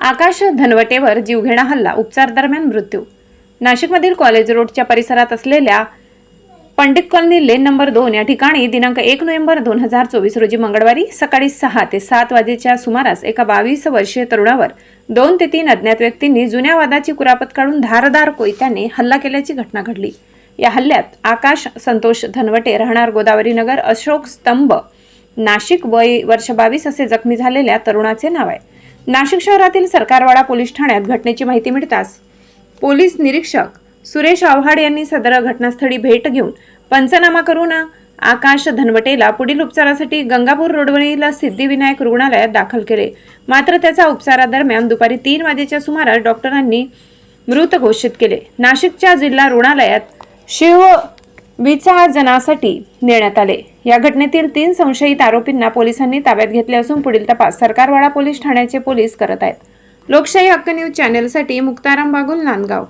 आकाश धनवटेवर जीवघेणा हल्ला उपचार दरम्यान मृत्यू. नाशिकमधील कॉलेज रोडच्या परिसरात असलेल्या पंडित कॉलनी लेन नंबर दोन या ठिकाणी दिनांक एक नोव्हेंबर दोन हजार चोवीस रोजी मंगळवारी सकाळी सहा ते सात वाजेच्या सुमारास एका बावीस वर्षीय तरुणावर दोन ते तीन अज्ञात व्यक्तींनी जुन्या वादाची कुरापत काढून धारदार कोयत्याने हल्ला केल्याची घटना घडली. या हल्ल्यात आकाश संतोष धनवटे राहणार गोदावरी नगर अशोक स्तंभ नाशिक वय वर्ष बावीस असे जखमी झालेल्या तरुणाचे नाव आहे. नाशिक शहरातील सरकारवाडा पोलीस ठाण्यात घटनेची माहिती मिळताच पोलीस निरीक्षक सुरेश आव्हाड यांनी सदर घटनास्थळी भेट घेऊन पंचनामा करून आकाश धनवटेला पुढील उपचारासाठी गंगापूर रोडवरील सिद्धिविनायक रुग्णालयात दाखल केले. मात्र त्याचा उपचारादरम्यान दुपारी तीन वाजेच्या सुमारास डॉक्टरांनी मृत घोषित केले. नाशिकच्या जिल्हा रुग्णालयात शिव विचारजनासाठी नेण्यात आले. या घटनेतील तीन संशयित आरोपींना पोलिसांनी ताब्यात घेतले असून पुढील तपास सरकारवाडा पोलीस ठाण्याचे पोलीस करत आहेत. लोकशाही हक्क न्यूज चॅनेलसाठी मुक्ताराम बागुल नांदगाव.